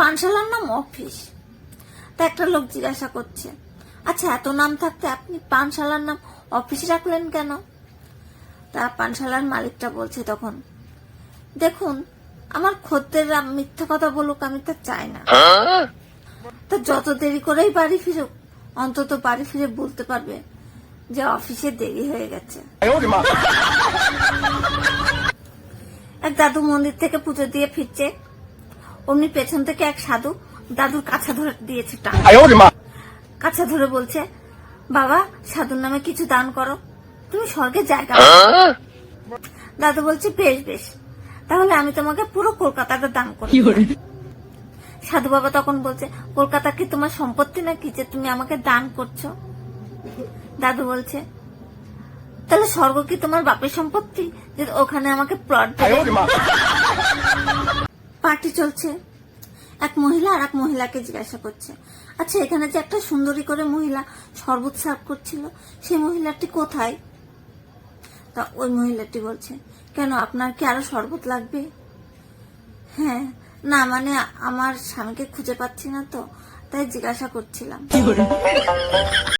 পানশালার নাম অফিস তা একটা লোক জিজ্ঞাসা করছে আচ্ছা এত নাম থাকতে আপনি পানশালার নাম অফিস রাখলেন কেন? তা পানশালার মালিকটা বলছে তখন দেখুন আমার খদ্দেররা মিথ্যা কথা বলুক আমি তা চাই না। তা যত দেরি করেই বাড়ি ফিরুক অন্তত বাড়ি ফিরে বলতে পারবে যে অফিসে দেরি হয়ে গেছে। এক দাদু মন্দির থেকে পুজো দিয়ে ফিরছে। অমনি পেছন থেকে এক সাধু দাদুর কাছা ধরে দিয়েছে টান। কাছা ধরে বলছে বাবা সাধুর নামে কিছু দান করো। তুমি স্বর্গে জায়গা দাদু বলছে বেশ বেশ। তাহলে আমি তোমাকে পুরো কলকাতাটা দান করি সাধু বাবা তখন বলছে কলকাতা কি তোমার সম্পত্তি নাকি যে তুমি আমাকে দান করছ? দাদু বলছে তাহলে স্বর্গ কি তোমার বাপের সম্পত্তি যে ওখানে আমাকে প্লট দেবে? পার্টি চলছে। এক মহিলা আর এক মহিলাকে জিজ্ঞাসা করছে আচ্ছা এখানে যে একটা সুন্দরী করে মহিলা শরবত সার্ভ করছিল, সেই মহিলাটি কোথায়? তা ওই মহিলাটি বলছে, কেন, আপনার কি আরও শরবত লাগবে? হ্যাঁ না মানে আমার স্বামীকে খুঁজে পাচ্ছি না তো, তাই জিজ্ঞাসা করছিলাম।